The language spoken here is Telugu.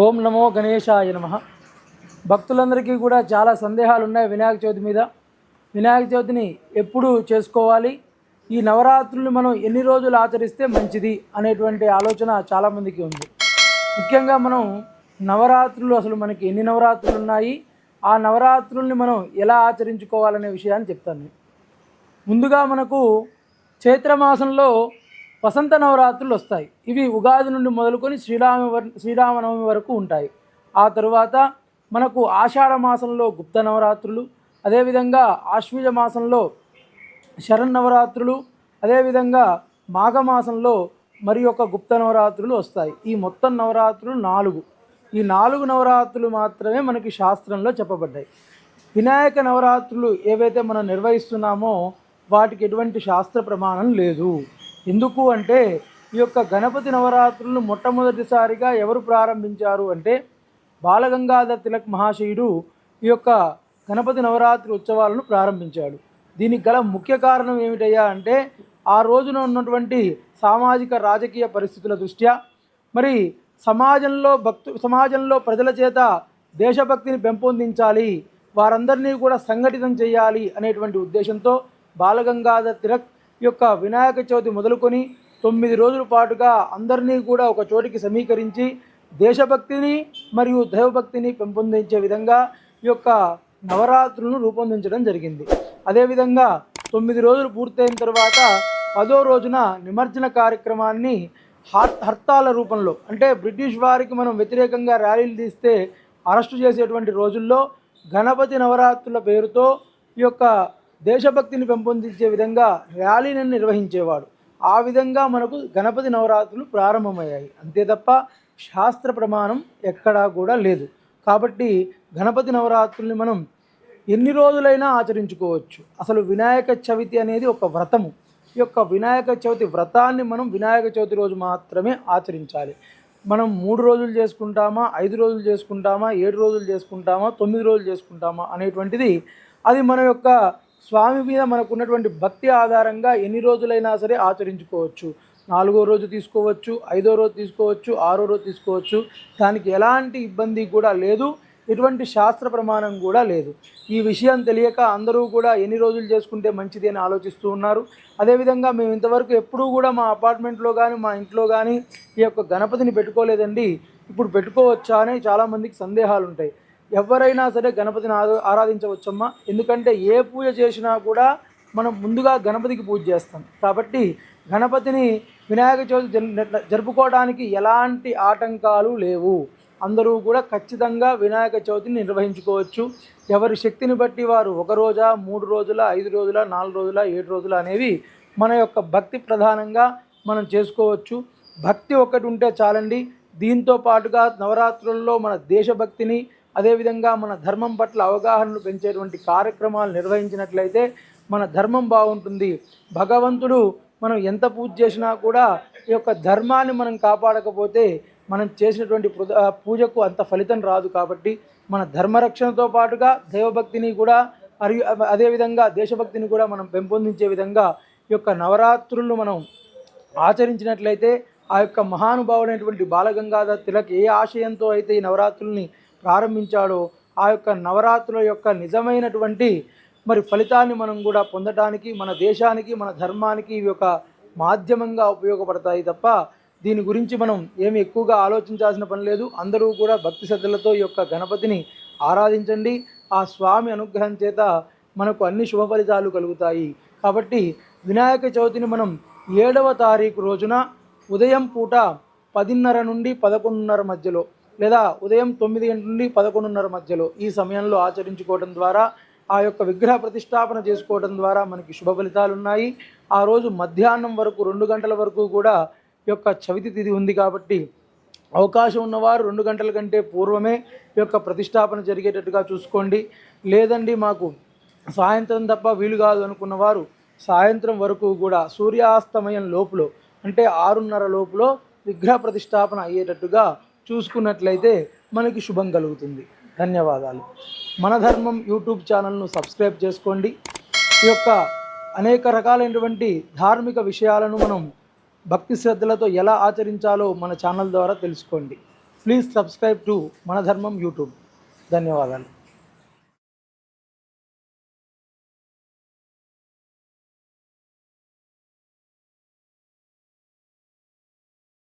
ఓం నమో గణేశాయ నమ. భక్తులందరికీ కూడా చాలా సందేహాలు ఉన్నాయి వినాయక చవితి మీద. వినాయక చవితిని ఎప్పుడు చేసుకోవాలి. ఈ నవరాత్రులు మనం ఎన్ని రోజులు ఆచరిస్తే మంచిది అనేటువంటి ఆలోచన చాలామందికి ఉంది. ముఖ్యంగా మనం నవరాత్రులు అసలు మనకి ఎన్ని నవరాత్రులు ఉన్నాయి ఆ నవరాత్రుల్ని మనం ఎలా ఆచరించుకోవాలనే విషయాన్ని చెప్తాను. ముందుగా మనకు చైత్రమాసంలో వసంత నవరాత్రులు వస్తాయి. ఇవి ఉగాది నుండి మొదలుకొని శ్రీరామ శ్రీరామనవమి వరకు ఉంటాయి. ఆ తరువాత మనకు ఆషాఢ మాసంలో గుప్త నవరాత్రులు అదేవిధంగా ఆశ్వీజ మాసంలో శరన్నవరాత్రులు అదేవిధంగా మాఘమాసంలో మరి యొక్క గుప్త నవరాత్రులు వస్తాయి. ఈ మొత్తం నవరాత్రులు నాలుగు. ఈ నాలుగు నవరాత్రులు మాత్రమే మనకి శాస్త్రంలో చెప్పబడ్డాయి. వినాయక నవరాత్రులు ఏవైతే మనం నిర్వహిస్తున్నామో వాటికి ఎటువంటి శాస్త్ర ప్రమాణం లేదు. ఎందుకు అంటే ఈ యొక్క గణపతి నవరాత్రులను మొట్టమొదటిసారిగా ఎవరు ప్రారంభించారు అంటే బాలగంగాధర్ తిలక్ మహాశయుడు ఈ యొక్క గణపతి నవరాత్రి ఉత్సవాలను ప్రారంభించాడు. దీనికి గల ముఖ్య కారణం ఏమిటయ్యా అంటే ఆ రోజున ఉన్నటువంటి సామాజిక రాజకీయ పరిస్థితుల దృష్ట్యా మరి సమాజంలో భక్తు సమాజంలో ప్రజల చేత దేశభక్తిని పెంపొందించాలి వారందరినీ కూడా సంఘటితం చేయాలి అనేటువంటి ఉద్దేశంతో బాలగంగాధర్ తిలక్ యొక్క వినాయక చవితి మొదలుకొని తొమ్మిది రోజుల పాటుగా అందరినీ కూడా ఒక చోటికి సమీకరించి దేశభక్తిని మరియు దైవభక్తిని పెంపొందించే విధంగా ఈ యొక్క నవరాత్రులను రూపొందించడం జరిగింది. అదేవిధంగా తొమ్మిది రోజులు పూర్తయిన తర్వాత పదో రోజున నిమజ్జన కార్యక్రమాన్ని హర్తాల రూపంలో అంటే బ్రిటిష్ వారికి మనం వ్యతిరేకంగా ర్యాలీలు తీస్తే అరెస్టు చేసేటువంటి రోజుల్లో గణపతి నవరాత్రుల పేరుతో ఈ యొక్క దేశభక్తిని పెంపొందించే విధంగా ర్యాలీని నిర్వహించేవాడు. ఆ విధంగా మనకు గణపతి నవరాత్రులు ప్రారంభమయ్యాయి. అంతే తప్ప శాస్త్ర ప్రమాణం ఎక్కడా కూడా లేదు. కాబట్టి గణపతి నవరాత్రుల్ని మనం ఎన్ని రోజులైనా ఆచరించుకోవచ్చు. అసలు వినాయక చవితి అనేది ఒక వ్రతము. ఈ యొక్క వినాయక చవితి వ్రతాన్ని మనం వినాయక చవితి రోజు మాత్రమే ఆచరించాలి. మనం మూడు రోజులు చేసుకుంటామా ఐదు రోజులు చేసుకుంటామా ఏడు రోజులు చేసుకుంటామా తొమ్మిది రోజులు చేసుకుంటామా అనేటువంటిది అది మన యొక్క స్వామి మీద మనకున్నటువంటి భక్తి ఆధారంగా ఎన్ని రోజులైనా సరే ఆచరించుకోవచ్చు. నాలుగో రోజు తీసుకోవచ్చు ఐదో రోజు తీసుకోవచ్చు ఆరో రోజు తీసుకోవచ్చు. దానికి ఎలాంటి ఇబ్బంది కూడా లేదు. ఎటువంటి శాస్త్ర ప్రమాణం కూడా లేదు. ఈ విషయం తెలియక అందరూ కూడా ఎన్ని రోజులు చేసుకుంటే మంచిది అని ఆలోచిస్తూ ఉన్నారు. అదేవిధంగా మేము ఇంతవరకు ఎప్పుడూ కూడా మా అపార్ట్మెంట్లో కానీ మా ఇంట్లో కానీ ఈ యొక్క గణపతిని పెట్టుకోలేదండి. ఇప్పుడు పెట్టుకోవచ్చా అని చాలామందికి సందేహాలు ఉంటాయి ఎవరైనా సరే గణపతిని ఆరా- ఆరాధించవచ్చమ్మా. ఎందుకంటే ఏ పూజ చేసినా కూడా మనం ముందుగా గణపతికి పూజ చేస్తాం. కాబట్టి గణపతిని వినాయక చవితి జరుపుకోవడానికి ఎలాంటి ఆటంకాలు లేవు. అందరూ కూడా ఖచ్చితంగా వినాయక చవితిని నిర్వహించుకోవచ్చు. ఎవరి శక్తిని బట్టి వారు ఒక రోజా మూడు రోజుల ఐదు రోజుల నాలుగు రోజుల ఏడు రోజుల అనేవి మన యొక్క భక్తి ప్రధానంగా మనం చేసుకోవచ్చు. భక్తి ఒక్కటి ఉంటే చాలండి. దీంతో పాటుగా నవరాత్రుల్లో మన దేశభక్తిని అదేవిధంగా మన ధర్మం పట్ల అవగాహనను పెంచేటువంటి కార్యక్రమాలు నిర్వహించినట్లయితే మన ధర్మం బాగుంటుంది. భగవంతుడు మనం ఎంత పూజ చేసినా కూడా ఈ యొక్క ధర్మాన్ని మనం కాపాడకపోతే మనం చేసినటువంటి పూజకు అంత ఫలితం రాదు కాబట్టి మన ధర్మరక్షణతో పాటుగా దైవభక్తిని కూడా అరి అదేవిధంగా దేశభక్తిని కూడా మనం పెంపొందించే విధంగా ఈ యొక్క నవరాత్రులను మనం ఆచరించినట్లయితే ఆ యొక్క మహానుభావుడైనటువంటి బాలగంగాధర్ తిలక్ ఏ ఆశయంతో అయితే ఈ నవరాత్రుల్ని ప్రారంభించాడో ఆ యొక్క నవరాత్రుల యొక్క నిజమైనటువంటి మరి ఫలితాన్ని మనం కూడా పొందటానికి మన దేశానికి మన ధర్మానికి ఇవి ఒక మాధ్యమంగా ఉపయోగపడతాయి తప్ప దీని గురించి మనం ఏమి ఎక్కువగా ఆలోచించాల్సిన పని లేదు. అందరూ కూడా భక్తి శ్రద్ధలతో ఈ యొక్క గణపతిని ఆరాధించండి. ఆ స్వామి అనుగ్రహం చేత మనకు అన్ని శుభ ఫలితాలు కలుగుతాయి. కాబట్టి వినాయక చవితిని మనం ఏడవ తారీఖు రోజున ఉదయం పూట పదిన్నర నుండి పదకొండున్నర మధ్యలో లేదా ఉదయం తొమ్మిది గంటల నుండి పదకొండున్నర మధ్యలో ఈ సమయంలో ఆచరించుకోవడం ద్వారా ఆ యొక్క విగ్రహ ప్రతిష్టాపన చేసుకోవడం ద్వారా మనకి శుభ ఫలితాలు ఉన్నాయి. ఆ రోజు మధ్యాహ్నం వరకు రెండు గంటల వరకు కూడా యొక్క చవితి తిథి ఉంది కాబట్టి అవకాశం ఉన్నవారు రెండు గంటల కంటే పూర్వమే ఈ యొక్క ప్రతిష్టాపన జరిగేటట్టుగా చూసుకోండి. లేదండి మాకు సాయంత్రం తప్ప వీలు కాదు అనుకున్నవారు సాయంత్రం వరకు కూడా సూర్యాస్తమయం లోపులో అంటే ఆరున్నర లోపులో విగ్రహ ప్రతిష్టాపన అయ్యేటట్టుగా చూసుకున్నట్లయితే మనకి శుభం కలుగుతుంది. ధన్యవాదాలు. మన ధర్మం యూట్యూబ్ ఛానల్ను సబ్స్క్రైబ్ చేసుకోండి. ఈ యొక్క అనేక రకాలైనటువంటి ధార్మిక విషయాలను మనం భక్తి శ్రద్ధలతో ఎలా ఆచరించాలో మన ఛానల్ ద్వారా తెలుసుకోండి. ప్లీజ్ సబ్స్క్రైబ్ టు మన ధర్మం యూట్యూబ్. ధన్యవాదాలు.